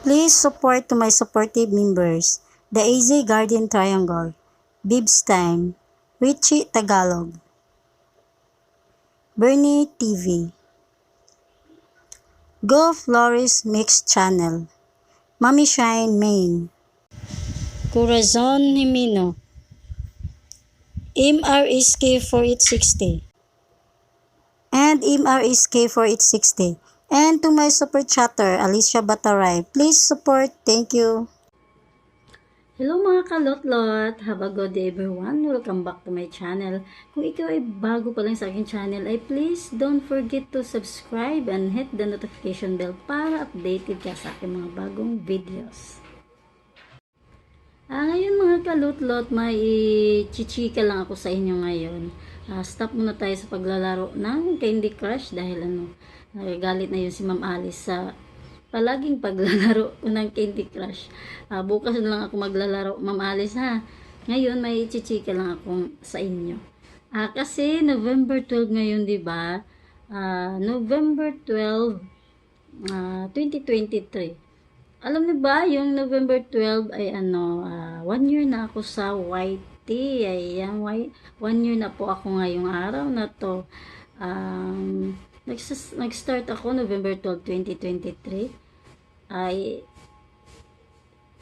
Please support to my supportive members, the AZ Guardian Triangle, Bibs Time, Richie Tagalog, Bernie TV, Go Flores Mix Channel, Mami Shine Main, Corazon Himino, MRSK 4860, and MRSK 4860. And to my super chatter, Alicia Bataray, please support. Thank you. Hello mga kalot-lot! Have a good day everyone! Welcome back to my channel. Kung ikaw ay bago pa lang sa aking channel, ay please don't forget to subscribe and hit the notification bell para updated ka sa aking mga bagong videos. Ah, ngayon mga kalutlot, may chichika lang ako sa inyo ngayon. Ah, stop muna tayo sa paglalaro ng Candy Crush dahil ano, nagagalit na yun si Ma'am Alice sa palaging paglalaro ng Candy Crush. Ah, bukas na lang ako maglalaro, Ma'am Alice ha. Ngayon may chichika lang ako sa inyo. Ah, kasi November 12 ngayon, 'di ba? Ah, November 12 ah, 2023 alam niyo ba, yung November 12 ay ano, uh, one year na ako sa YT. Ayan, one year na po ako ngayong araw na to. Um, nag-start ako November 12, 2023. Ay,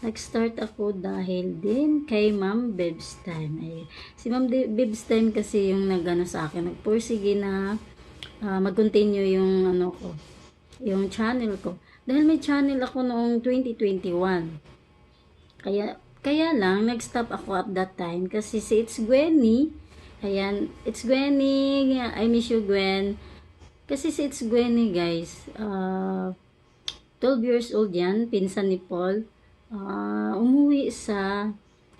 nag-start ako dahil din kay Ma'am Bebs Time. Ay, si Ma'am Bebs Time kasi yung nagano sa akin, nagpursige na uh, mag-continue yung ano ko, yung channel ko. Dahil may channel ako noong 2021. Kaya, kaya lang, nag-stop ako at that time kasi si It's Gwenny, ayan, It's Gwenny, I miss you Gwen. Kasi si It's Gwenny guys, uh, 12 years old yan, pinsan ni Paul, uh, umuwi sa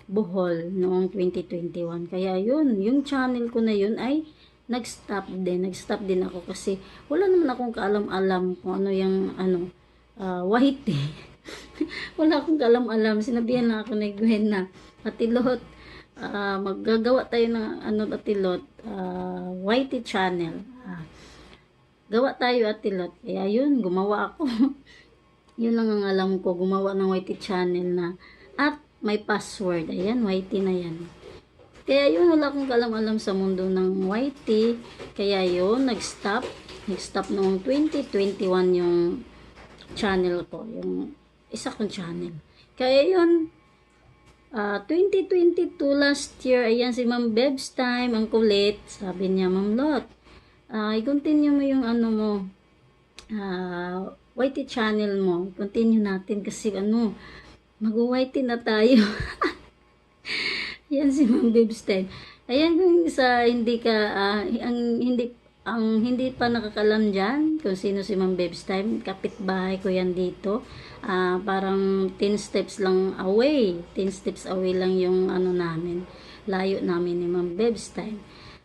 Bohol noong 2021. Kaya yun, yung channel ko na yun ay nag-stop din. Nag-stop din ako kasi wala naman akong kaalam-alam kung ano yung ano, uh, white eh. Wala akong kalam-alam. Sinabihan lang ako ni Gwen na, Atilot, uh, maggagawa tayo ng ano, Atilot, uh, whitey channel. Gawa tayo Atilot. Kaya yun, gumawa ako. yun lang ang alam ko, gumawa ng whitey channel na at may password. Ayan, whitey na yan. Kaya yun, wala akong kalam-alam sa mundo ng whitey. Kaya yun, nag-stop. Nag-stop noong 2021 yung channel ko, yung isa kong channel. Kaya yun, uh, ah, 2022 last year, ayan si Ma'am Bebs Time, ang kulit, sabi niya, Ma'am Lot, uh, i-continue mo yung ano mo, uh, YT channel mo, continue natin kasi ano, mag-YT na tayo. Yan si Ma'am Bebs Time. Ayan kung sa hindi ka, uh, ang hindi ang hindi pa nakakalam dyan, kung sino si Ma'am Babes Time, kapitbahay ko yan dito. Uh, parang 10 steps lang away. 10 steps away lang yung ano namin. Layo namin ni Ma'am Babes Time.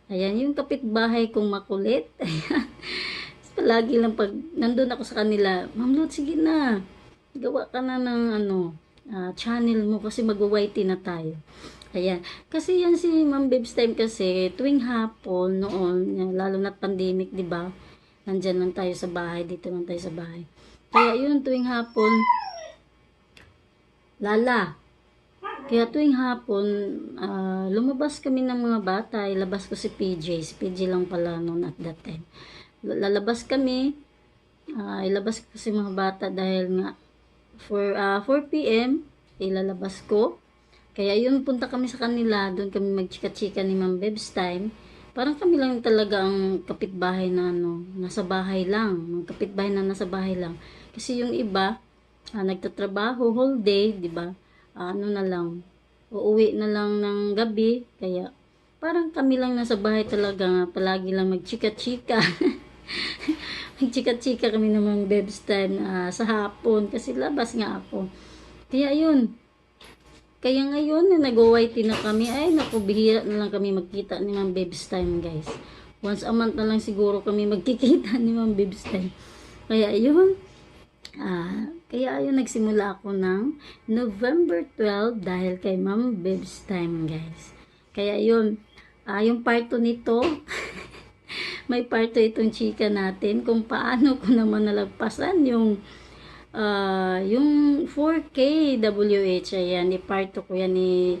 Ayan, yung kapitbahay kong makulit. Ayan. Palagi lang pag nandun ako sa kanila, Ma'am Lot, sige na. Gawa ka na ng ano, uh, channel mo kasi mag-whitey na tayo. Ayan. Kasi yan si Ma'am Babes Time kasi tuwing hapon noon, lalo na pandemic, 'di ba? Nandiyan lang tayo sa bahay, dito lang tayo sa bahay. Kaya yun tuwing hapon lala. Kaya tuwing hapon, uh, lumabas kami ng mga bata, ilabas ko si PJ. Si PJ lang pala noon at that time. Lalabas kami, uh, ilabas ko si mga bata dahil nga for uh, 4 p.m. ilalabas ko kaya yun, punta kami sa kanila, doon kami magchika-chika ni Ma'am Bebs time. Parang kami lang talaga ang kapitbahay na ano, nasa bahay lang. Mga kapitbahay na nasa bahay lang. Kasi yung iba, ah, nagtatrabaho whole day, di ba? Ano na lang, uuwi na lang ng gabi. Kaya parang kami lang nasa bahay talaga nga, palagi lang magchika-chika. magchika-chika kami ng mga bebs time uh, sa hapon kasi labas nga ako. Kaya yun, kaya ngayon, na nag-OYT na kami, ay naku, bihira na lang kami magkita ni Ma'am Babes Time, guys. Once a month na lang siguro kami magkikita ni Ma'am Babes Time. Kaya yun, ah, kaya ayun, nagsimula ako ng November 12 dahil kay Ma'am Babes Time, guys. Kaya yun, ah, yung part 2 nito, may part 2 itong chika natin kung paano ko naman nalagpasan yung ah, yung 4K WH, ayan, iparto ko yan, i,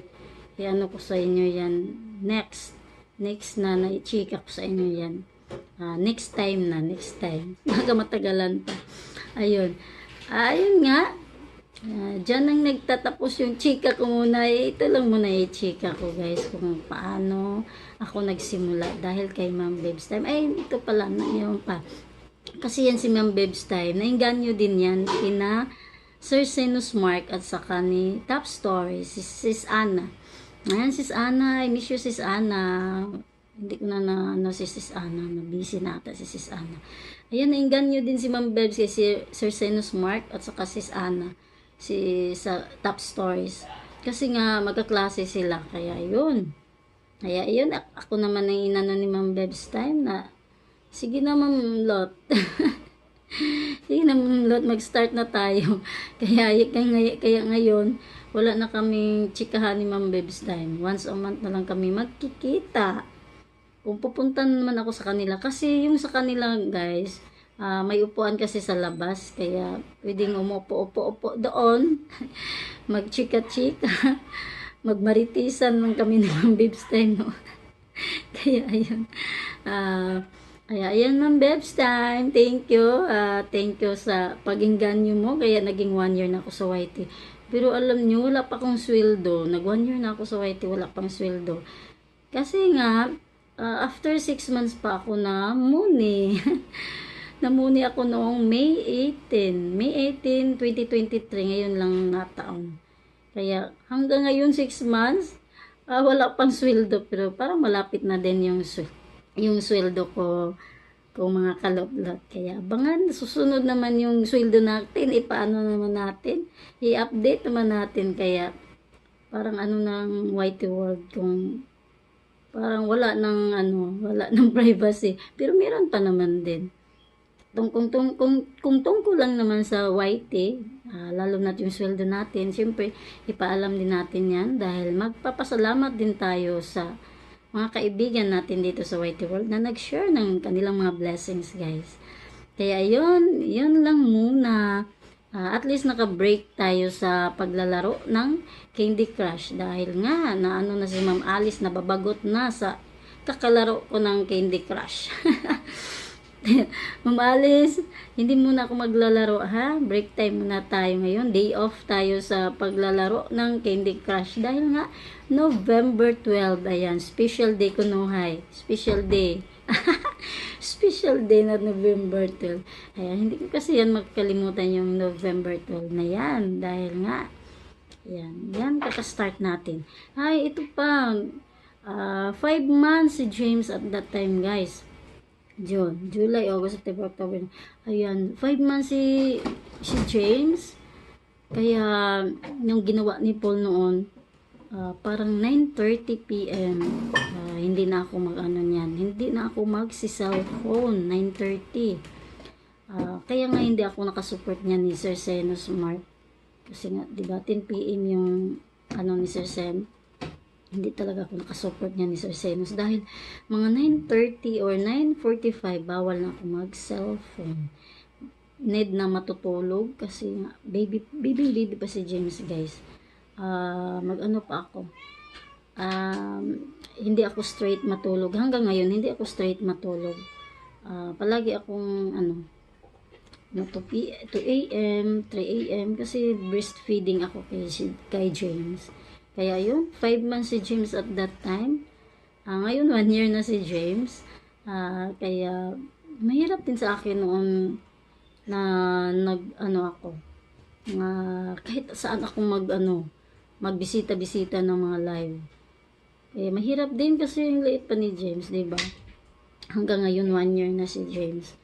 i ano ko sa inyo yan, next, next na, na i-chika ko sa inyo yan. Ah, next time na, next time. Baka matagalan pa. Ayun. Ayun nga. Ah, Diyan ang nagtatapos yung chika ko muna. Eh, ito lang muna yung chika ko guys. Kung paano ako nagsimula. Dahil kay Ma'am Babes Time. Ay, ito pala. Na, yun pa. Kasi yan si Ma'am Babes Time. Nainganyo din yan. Kina Sir Senus Mark at saka ni Top Story. Si Sis Anna. Ayan, Sis Anna. I miss you, Sis Anna. Hindi ko na na ano si Sis Ana, na busy na ata si Sis Ana. Ayan, nainggan nyo din si Ma'am Bebs kay si Sir Senus Mark at saka Sis Ana si sa Top Stories. Kasi nga magkaklase sila kaya yun. Kaya yun, ak- ako naman ang inano ni Ma'am Bebs time na sige na Ma'am Lot. sige na Ma'am Lot, mag-start na tayo. kaya, kaya, kaya ngayon, wala na kaming chikahan ni Ma'am Bebs time. Once a month na lang kami magkikita kung pupunta naman ako sa kanila kasi yung sa kanila guys ah, may upuan kasi sa labas kaya pwedeng umupo-upo-upo doon magchika-chika magmaritisan lang kami ng bibs no? kaya ayun. Ah, kaya ayun ma'am bibs time. Thank you. Ah, thank you sa paginggan nyo mo. Kaya naging one year na ako sa YT pero alam nyo wala pa akong sweldo. Nag one year na ako sa YT wala pang sweldo. Kasi nga Ah, after six months pa ako na muni. Namuni ako noong May 18. May 18, 2023. Ngayon lang nataon. Kaya hanggang ngayon six months, ah, wala pang sweldo. Pero parang malapit na din yung, yung sweldo ko kung mga kaloblot. Kaya abangan, susunod naman yung sweldo natin. Ipaano naman natin. I-update naman natin. Kaya parang ano ng white world kung parang wala ng ano, wala ng privacy. Pero meron pa naman din. Tung, kung, tung, kung, kung tungkol lang naman sa YT, ah, lalo na yung sweldo natin, siyempre, ipaalam din natin yan dahil magpapasalamat din tayo sa mga kaibigan natin dito sa YT World na nag-share ng kanilang mga blessings, guys. Kaya yun, yun lang muna. Ah, at least naka-break tayo sa paglalaro ng Candy Crush dahil nga na ano na si Ma'am Alice nababagot na sa kakalaro ko ng Candy Crush. Ma'am Alice, hindi muna ako maglalaro ha. Break time muna tayo ngayon. Day off tayo sa paglalaro ng Candy Crush dahil nga November 12, ayan, special day ko no hay. Special day. special day na November 12. Ayan, hindi ko kasi yan magkalimutan yung November 12 na yan. Dahil nga, yan, yan kaka-start natin. Ay, ito pa, ah, five months si James at that time, guys. June, July, August, September, October. Ayan, five months si, si James. Kaya, yung ginawa ni Paul noon, ah, parang 9.30 p.m. ah, hindi na ako mag-ano niyan. Hindi na ako mag-cellphone, 9.30. Ah, kaya nga hindi ako nakasupport niya ni Sir Senos Mark. Kasi nga, di ba, 10 p.m. yung ano ni Sir Sen. Hindi talaga ako nakasupport niya ni Sir Senos dahil mga 9.30 or 9.45 bawal na ako mag-cellphone. Need na matutulog kasi nga, baby, baby, baby pa si James guys. Ah, mag-ano pa ako. Um, hindi ako straight matulog. Hanggang ngayon, hindi ako straight matulog. Ah, palagi akong ano, na 2, p- 2 a.m., 3 a.m. kasi breastfeeding ako kay, kay James. Kaya yun, 5 months si James at that time. Ah, ngayon, 1 year na si James. Ah, kaya, mahirap din sa akin noon na nag, ano ako, nga kahit saan ako mag, ano, magbisita-bisita ng mga live. Eh, mahirap din kasi yung liit pa ni James, di ba? Hanggang ngayon, 1 year na si James.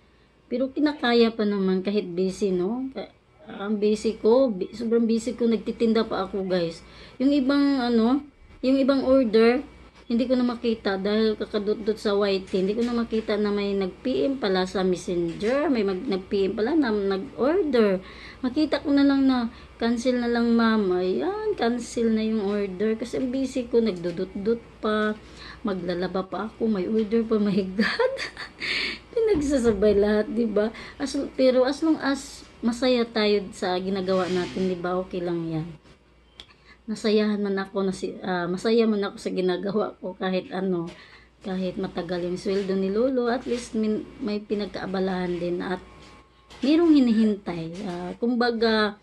Pero kinakaya pa naman kahit busy, no? Ang busy ko, sobrang busy ko, nagtitinda pa ako, guys. Yung ibang, ano, yung ibang order, hindi ko na makita dahil kakadot-dot sa white. Hindi ko na makita na may nag-PM pala sa messenger, may nag-PM pala na nag-order. Makita ko na lang na cancel na lang ma'am. Ayan, cancel na yung order. Kasi ang busy ko, nagdudot-dot pa. Maglalaba pa ako, may order pa, my God. nagsasabay lahat, di ba? As, pero as long as masaya tayo sa ginagawa natin, di ba? Okay lang yan. Nasayahan man ako, na si, ah, masaya man ako sa ginagawa ko kahit ano, kahit matagal yung sweldo ni Lolo, at least min, may pinagkaabalahan din at mayroong hinihintay. Ah, kumbaga,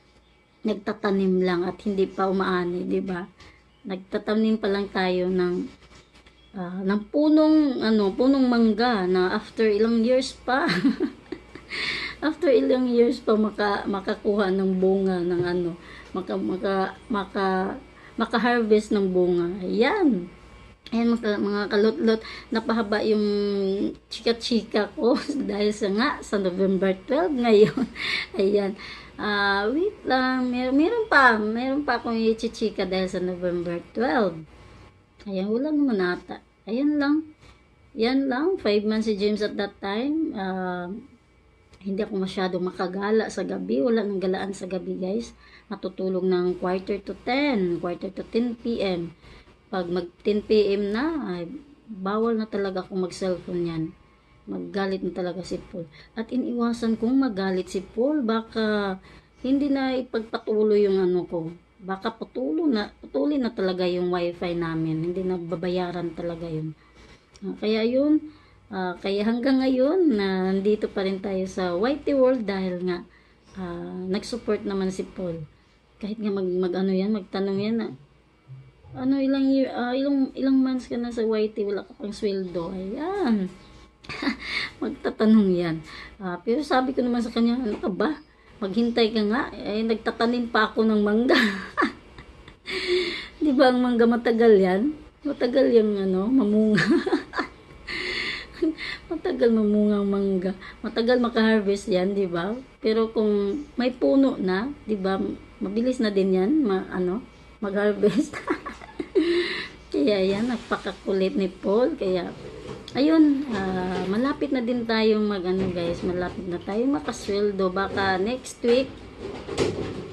nagtatanim lang at hindi pa umaani, di ba? Nagtatanim pa lang tayo ng ah, ng punong ano, punong mangga na after ilang years pa after ilang years pa maka, makakuha ng bunga ng ano, maka maka maka maka-harvest ng bunga. Ayan. Ayan mga, mga kalutlot, napahaba yung chika-chika ko dahil sa nga sa November 12 ngayon. Ayan. Ah, wait lang, mer meron pa, meron pa akong ichichika dahil sa November 12. Ayan, wala naman ata. Ayan lang. Yan lang, 5 months si James at that time. Ah, hindi ako masyadong makagala sa gabi. Wala nang galaan sa gabi, guys. Matutulog ng quarter to 10, quarter to 10 p.m. Pag mag 10 p.m. na, ay, bawal na talaga akong mag-cellphone yan. Maggalit na talaga si Paul. At iniwasan kong magalit si Paul. Baka hindi na ipagpatuloy yung ano ko. Baka patuloy na, patuloy na talaga yung wifi namin. Hindi na babayaran talaga yun. Ah, kaya yun, ah, kaya hanggang ngayon, na nandito pa rin tayo sa Whitey World dahil nga ah, nag-support naman si Paul. Kahit nga mag, mag ano yan, magtanong yan na, ano ilang ah, ilang ilang months ka na sa YT, wala ka pang sweldo. Ayan. Magtatanong yan. Ah, pero sabi ko naman sa kanya, ano ka ba? Maghintay ka nga. Eh, nagtatanim pa ako ng mangga. Di ba ang mangga matagal yan? Matagal yung ano, mamunga. matagal mamunga ang mangga. Matagal maka-harvest yan, di ba? Pero kung may puno na, di ba, mabilis na din yan, ma, ano, mag-harvest. Kaya yan, napakakulit ni Paul. Kaya, ayun, ah, malapit na din tayong mag, ano guys, malapit na tayong makasweldo. Baka next week,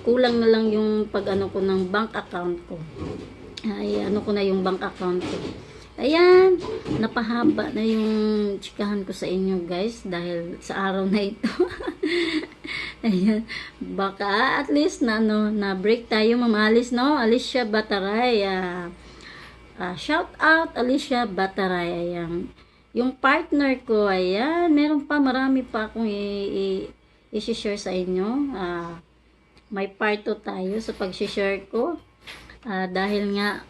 kulang na lang yung pag ano ko ng bank account ko. Ay, ano ko na yung bank account ko. Ayan, napahaba na yung chikahan ko sa inyo guys dahil sa araw na ito. Ayan, baka at least na ano, na break tayo mamalis no. Alicia Bataray. ah ah, shout out Alicia Bataray. Ayan. Yung partner ko, ayan, meron pa marami pa akong i-share sa inyo. Ah, may part 2 tayo sa pag-share ko. Ah, dahil nga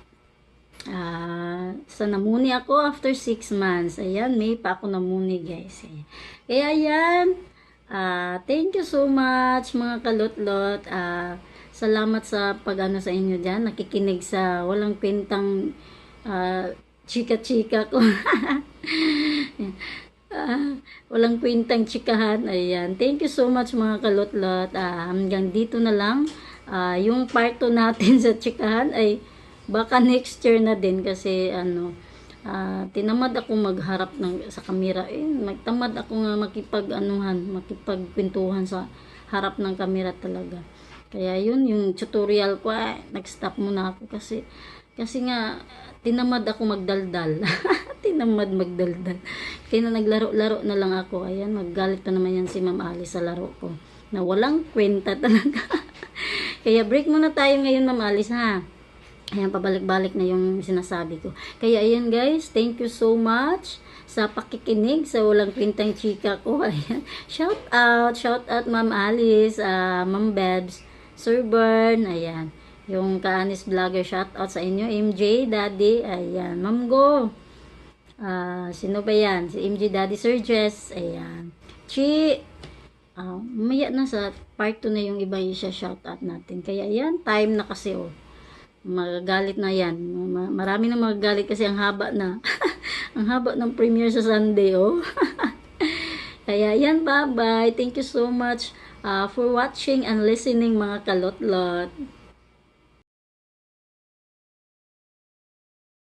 Ah, sa namuni ako after 6 months. Ayan, may pa ako namuni, guys. Eh. Kaya yan. Ah, thank you so much mga kalutlot. Ah, salamat sa pag-ano sa inyo diyan, nakikinig sa walang kwentang ah, chika-chika ko. Ah, walang kwentang chikahan. Ayan. Thank you so much mga kalutlot. Ah, hanggang dito na lang. Ah, yung part 2 natin sa chikahan ay baka next year na din kasi ano ah, tinamad ako magharap ng sa kamera. Eh nagtamad ako nga makipag anuhan makipagkwentuhan sa harap ng kamera talaga. Kaya yun yung tutorial ko eh, nag-stop muna ako kasi kasi nga tinamad ako magdaldal. Tinamad magdaldal. Kaya na naglaro-laro na lang ako. Ayan maggalit na naman yan si Ma'am Ali sa laro ko. Na walang kwenta talaga. Kaya break muna tayo ngayon Ma'am Alice ha Ayan, pabalik-balik na yung sinasabi ko. Kaya ayan guys, thank you so much sa pakikinig sa walang kwentang chika ko. Ayan. Shout out, shout out Ma'am Alice, ah, Ma'am Bebs, Sir Bern, ayan. Yung Kaanis Vlogger, shout out sa inyo. MJ, Daddy, ayan. Ma'am Go. Ah, sino ba yan? Si MJ Daddy Sir Jess, ayan. Chi, ah, maya na sa part 2 na yung iba yung shout out natin. Kaya ayan, time na kasi oh magagalit na yan. Ma- Marami na magagalit kasi ang haba na. ang haba ng premiere sa Sunday, oh. Kaya yan, bye-bye. Thank you so much uh, for watching and listening mga kalotlot.